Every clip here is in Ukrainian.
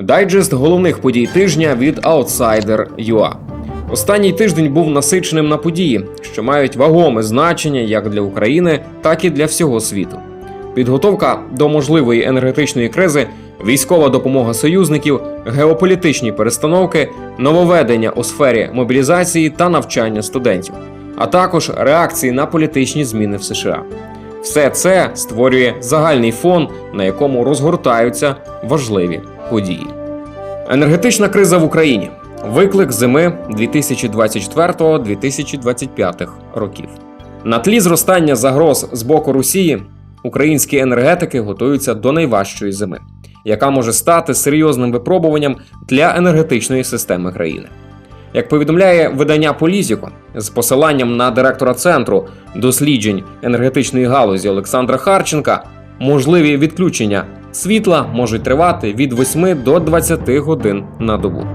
Дайджест головних подій тижня від Outsider.ua. Останній тиждень був насиченим на події, що мають вагоме значення як для України, так і для всього світу. Підготовка до можливої енергетичної кризи, військова допомога союзників, геополітичні перестановки, нововведення у сфері мобілізації та навчання студентів, а також реакції на політичні зміни в США. Все це створює загальний фон, на якому розгортаються важливі події. Енергетична криза в Україні. Виклик зими 2024-2025 років. На тлі зростання загроз з боку Росії українські енергетики готуються до найважчої зими, яка може стати серйозним випробуванням для енергетичної системи країни. Як повідомляє видання Полізіко з посиланням на директора центру досліджень енергетичної галузі Олександра Харченка, можливі відключення світла можуть тривати від 8 до 20 годин на добу.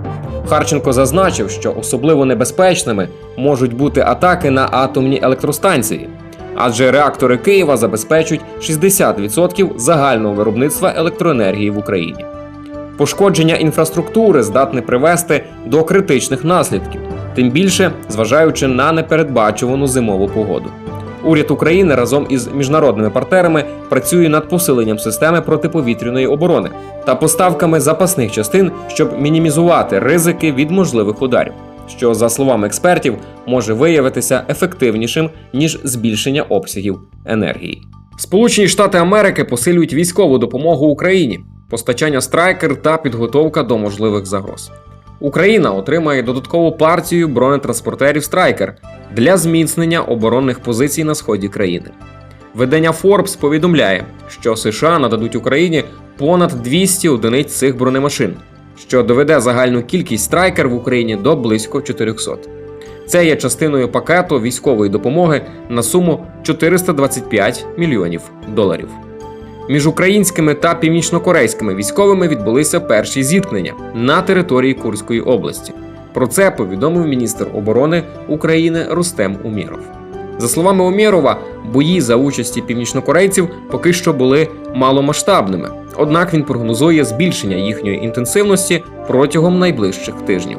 Харченко зазначив, що особливо небезпечними можуть бути атаки на атомні електростанції, адже реактори Києва забезпечують 60% загального виробництва електроенергії в Україні. Пошкодження інфраструктури здатне привести до критичних наслідків, тим більше зважаючи на непередбачувану зимову погоду. Уряд України разом із міжнародними партнерами працює над посиленням системи протиповітряної оборони та поставками запасних частин, щоб мінімізувати ризики від можливих ударів, що, за словами експертів, може виявитися ефективнішим ніж збільшення обсягів енергії. Сполучені Штати Америки посилюють військову допомогу Україні, постачання страйкер та підготовка до можливих загроз. Україна отримає додаткову партію бронетранспортерів Страйкер для зміцнення оборонних позицій на сході країни. Видання Forbes повідомляє, що США нададуть Україні понад 200 одиниць цих бронемашин, що доведе загальну кількість страйкер в Україні до близько 400. Це є частиною пакету військової допомоги на суму 425 мільйонів доларів. Між українськими та північнокорейськими військовими відбулися перші зіткнення на території Курської області. Про це повідомив міністр оборони України Рустем Умєров. За словами Умєрова, бої за участі північнокорейців поки що були маломасштабними, однак він прогнозує збільшення їхньої інтенсивності протягом найближчих тижнів.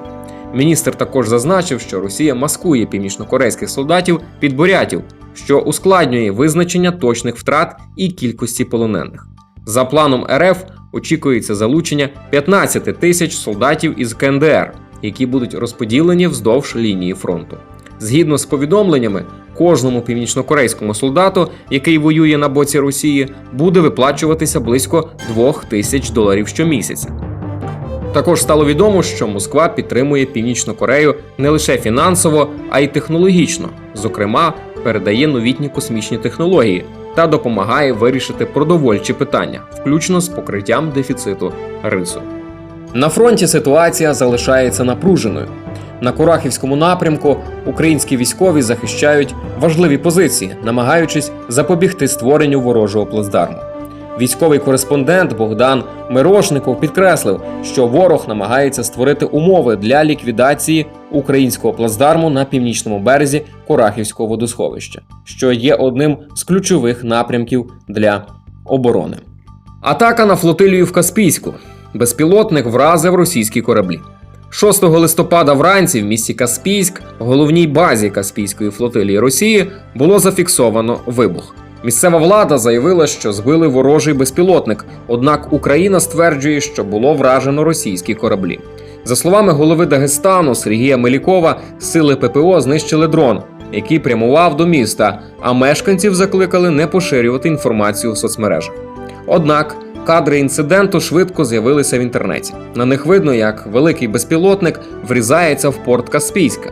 Міністр також зазначив, що Росія маскує північнокорейських солдатів під бурятів, що ускладнює визначення точних втрат і кількості полонених. За планом РФ очікується залучення 15 тисяч солдатів із КНДР, які будуть розподілені вздовж лінії фронту. Згідно з повідомленнями, кожному північнокорейському солдату, який воює на боці Росії, буде виплачуватися близько 2 тисяч доларів щомісяця. Також стало відомо, що Москва підтримує Північну Корею не лише фінансово, а й технологічно, зокрема, передає новітні космічні технології та допомагає вирішити продовольчі питання, включно з покриттям дефіциту рису. На фронті ситуація залишається напруженою. На Курахівському напрямку українські військові захищають важливі позиції, намагаючись запобігти створенню ворожого плацдарму. Військовий кореспондент Богдан Мирошников підкреслив, що ворог намагається створити умови для ліквідації українського плацдарму на північному березі Курахівського водосховища, що є одним з ключових напрямків для оборони. Атака на флотилію в Каспійську. Безпілотник вразив російські кораблі. 6 листопада вранці в місті Каспійськ, головній базі Каспійської флотилії Росії, було зафіксовано вибух. Місцева влада заявила, що збили ворожий безпілотник, однак Україна стверджує, що було вражено російські кораблі. За словами голови Дагестану Сергія Мелікова, сили ППО знищили дрон, який прямував до міста, а мешканців закликали не поширювати інформацію в соцмережах. Однак кадри інциденту швидко з'явилися в інтернеті. На них видно, як великий безпілотник врізається в порт Каспійська.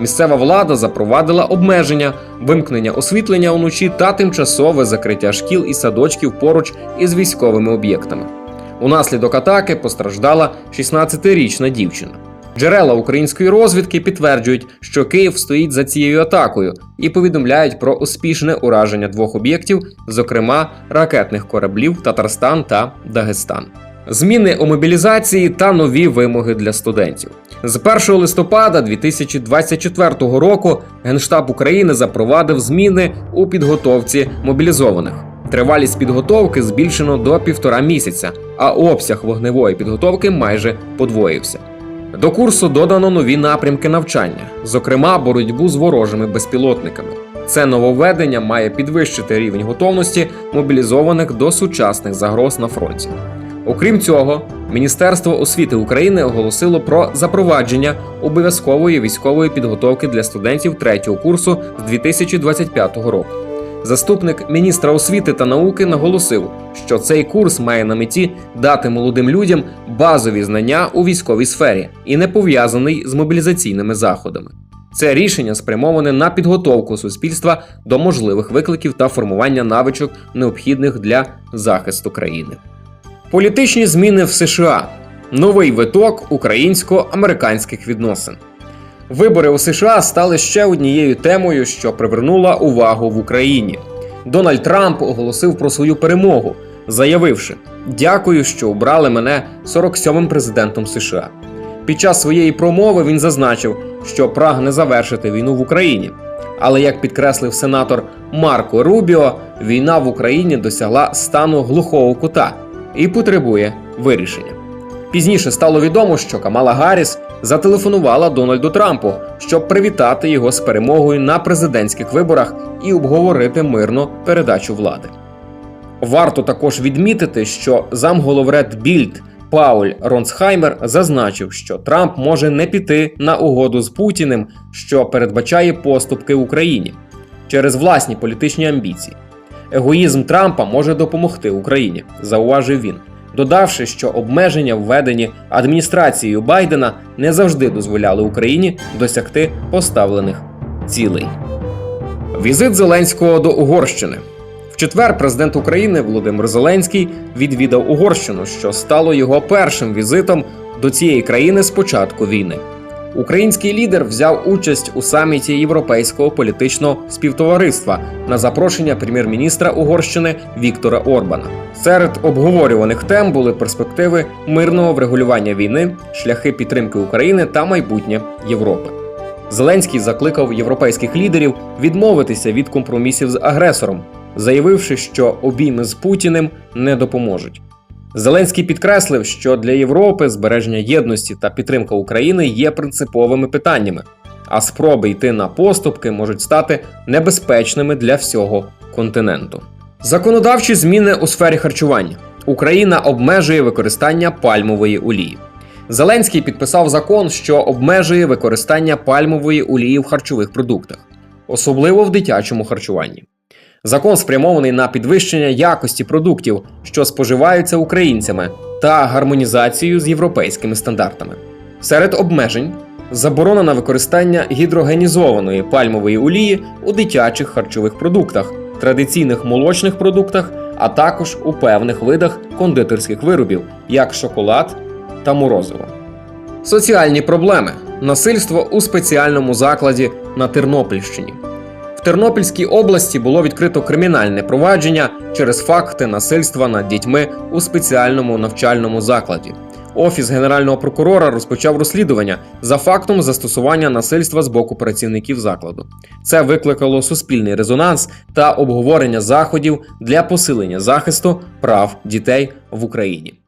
Місцева влада запровадила обмеження, вимкнення освітлення уночі та тимчасове закриття шкіл і садочків поруч із військовими об'єктами. Унаслідок атаки постраждала 16-річна дівчина. Джерела української розвідки підтверджують, що Київ стоїть за цією атакою і повідомляють про успішне ураження двох об'єктів, зокрема ракетних кораблів Татарстан та Дагестан. Зміни у мобілізації та нові вимоги для студентів. З 1 листопада 2024 року Генштаб України запровадив зміни у підготовці мобілізованих. Тривалість підготовки збільшено до півтора місяця, а обсяг вогневої підготовки майже подвоївся. До курсу додано нові напрямки навчання, зокрема боротьбу з ворожими безпілотниками. Це нововведення має підвищити рівень готовності мобілізованих до сучасних загроз на фронті. Окрім цього, Міністерство освіти України оголосило про запровадження обов'язкової військової підготовки для студентів третього курсу з 2025 року. Заступник міністра освіти та науки наголосив, що цей курс має на меті дати молодим людям базові знання у військовій сфері і не пов'язаний з мобілізаційними заходами. Це рішення спрямоване на підготовку суспільства до можливих викликів та формування навичок, необхідних для захисту країни. Політичні зміни в США. Новий виток українсько-американських відносин. Вибори у США стали ще однією темою, що привернула увагу в Україні. Дональд Трамп оголосив про свою перемогу, заявивши: Дякую, що обрали мене 47-м президентом США. Під час своєї промови він зазначив, що прагне завершити війну в Україні. Але як підкреслив сенатор Марко Рубіо, війна в Україні досягла стану глухого кута і потребує вирішення. Пізніше стало відомо, що Камала Гарріс зателефонувала Дональду Трампу, щоб привітати його з перемогою на президентських виборах і обговорити мирно передачу влади. Варто також відмітити, що замголовред Більд Пауль Ронсхаймер зазначив, що Трамп може не піти на угоду з Путіним, що передбачає поступки Україні через власні політичні амбіції. Егоїзм Трампа може допомогти Україні, зауважив він, додавши, що обмеження, введені адміністрацією Байдена, не завжди дозволяли Україні досягти поставлених цілей. Візит Зеленського до Угорщини. В четвер президент України Володимир Зеленський відвідав Угорщину, що стало його першим візитом до цієї країни з початку війни. Український лідер взяв участь у саміті Європейського політичного співтовариства на запрошення прем'єр-міністра Угорщини Віктора Орбана. Серед обговорюваних тем були перспективи мирного врегулювання війни, шляхи підтримки України та майбутнє Європи. Зеленський закликав європейських лідерів відмовитися від компромісів з агресором, заявивши, що обійми з Путіним не допоможуть. Зеленський підкреслив, що для Європи збереження єдності та підтримка України є принциповими питаннями, а спроби йти на поступки можуть стати небезпечними для всього континенту. Законодавчі зміни у сфері харчування. Україна обмежує використання пальмової олії. Зеленський підписав закон, що обмежує використання пальмової олії в харчових продуктах, особливо в дитячому харчуванні. Закон спрямований на підвищення якості продуктів, що споживаються українцями, та гармонізацію з європейськими стандартами. Серед обмежень заборона на використання гідрогенізованої пальмової олії у дитячих харчових продуктах, традиційних молочних продуктах, а також у певних видах кондитерських виробів, як шоколад та морозиво. Соціальні проблеми насильство у спеціальному закладі на Тернопільщині. Тернопільській області було відкрито кримінальне провадження через факти насильства над дітьми у спеціальному навчальному закладі. Офіс генерального прокурора розпочав розслідування за фактом застосування насильства з боку працівників закладу. Це викликало суспільний резонанс та обговорення заходів для посилення захисту прав дітей в Україні.